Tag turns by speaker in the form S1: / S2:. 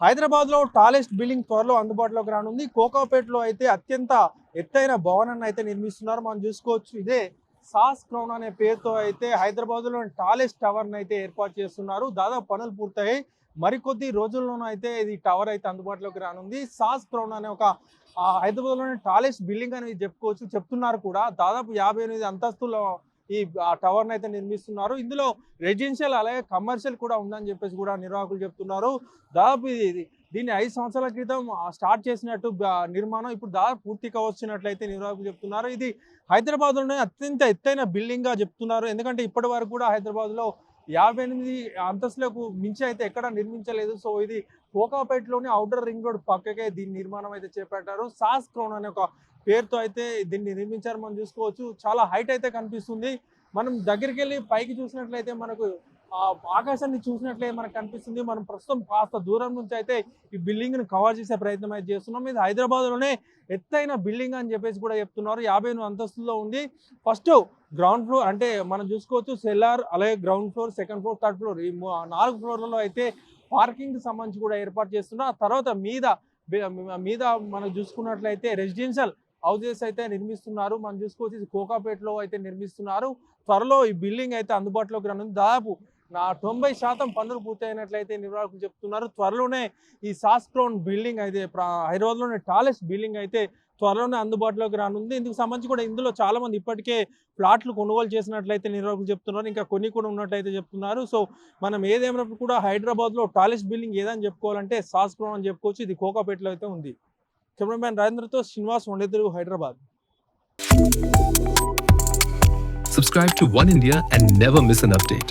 S1: హైదరాబాద్లో tallest building త్వరలో అందుబాటులోకి రానుంది. కోకాపేటలో అయితే అత్యంత ఎత్తైన భవనాన్ని అయితే నిర్మిస్తున్నారు. మనం చూసుకోవచ్చు. ఇదే సాస్ క్రౌన్ అనే పేరుతో అయితే హైదరాబాద్లో టాలెస్ట్ టవర్ అయితే ఏర్పాటు చేస్తున్నారు. దాదాపు పనులు పూర్తయ్యాయి. మరికొద్ది రోజుల్లోనూ అయితే ఇది టవర్ అయితే అందుబాటులోకి రానుంది. సాస్ క్రౌన్ అనే ఒక హైదరాబాద్ హైదరాబాద్లోని టాలెస్ట్ బిల్డింగ్ అనేది చెప్పుకోవచ్చు చెప్తున్నారు కూడా. దాదాపు యాభై ఎనిమిది అంతస్తుల ఈ టవర్ని అయితే నిర్మిస్తున్నారు. ఇందులో రెసిడెన్షియల్ అలాగే కమర్షియల్ కూడా ఉందని చెప్పేసి కూడా నిర్వాహకులు చెప్తున్నారు. దాదాపు ఇది దీన్ని ఐదు సంవత్సరాల క్రితం స్టార్ట్ చేసినట్టు నిర్మాణం ఇప్పుడు దాదాపు పూర్తి కావచ్చినట్లయితే నిర్వాహకులు చెప్తున్నారు. ఇది హైదరాబాద్లోనే అత్యంత ఎత్తైన బిల్డింగ్గా చెప్తున్నారు. ఎందుకంటే ఇప్పటి వరకు కూడా హైదరాబాద్లో యాభై ఎనిమిది అంతస్తులకు మించి అయితే ఎక్కడ నిర్మించలేదు. సో ఇది కోకాపేటలోని అవుటర్ రింగ్ రోడ్ పక్కకే దీని నిర్మాణం అయితే చేపట్టారు. సాస్ క్రోన్ అనే ఒక పేరుతో అయితే దీన్ని నిర్మించారు. మనం చూసుకోవచ్చు. చాలా హైట్ అయితే కనిపిస్తుంది. మనం దగ్గరికి వెళ్ళి పైకి చూసినట్లయితే మనకు ఆ ఆకాశాన్ని చూసినట్లయితే మనకు కనిపిస్తుంది. మనం ప్రస్తుతం కాస్త దూరం నుంచి అయితే ఈ బిల్డింగ్ని కవర్ చేసే ప్రయత్నం అయితే చేస్తున్నాం. ఇది హైదరాబాద్లోనే ఎత్తైన బిల్డింగ్ అని చెప్పేసి కూడా చెప్తున్నారు. యాభై అంతస్తుల్లో ఉంది. ఫస్ట్ గ్రౌండ్ ఫ్లోర్ అంటే మనం చూసుకోవచ్చు. సెల్లార్ అలాగే ground floor second floor third floor ఈ నాలుగు ఫ్లోర్లలో అయితే పార్కింగ్కి సంబంధించి కూడా ఏర్పాటు చేస్తున్నారు. ఆ తర్వాత మీద మీద మనం చూసుకున్నట్లయితే రెసిడెన్షియల్ హౌసెస్ అయితే నిర్మిస్తున్నారు. మనం చూసుకోవచ్చు ఇది కోకాపేటలో అయితే నిర్మిస్తున్నారు. త్వరలో ఈ బిల్డింగ్ అయితే అందుబాటులోకి రానుంది. దాదాపు నా తొంభై శాతం పనులు పూర్తయినట్లయితే నిర్వాహకులు చెప్తున్నారు. త్వరలోనే ఈ సాస్క్రోన్ బిల్డింగ్ అయితే హైదరాబాద్లోనే టాలెస్ట్ బిల్డింగ్ అయితే త్వరలోనే అందుబాటులోకి రానుంది. ఇందుకు సంబంధించి కూడా ఇందులో చాలా మంది ఇప్పటికే ప్లాట్లు కొనుగోలు చేసినట్లయితే నిర్వాహకులు చెప్తున్నారు. ఇంకా కొన్ని కూడా ఉన్నట్లయితే చెప్తున్నారు. సో మనం ఏదేమైనప్పుడు కూడా హైదరాబాద్లో టాలెస్ట్ బిల్డింగ్ ఏదని చెప్పుకోవాలంటే సాస్క్రోన్ అని చెప్పుకోవచ్చు. ఇది కోకాపేటలో అయితే ఉంది. Cameraman రాజేంద్రతో Srinivas వండేదురు Hyderabad
S2: Subscribe to One India and never miss an update.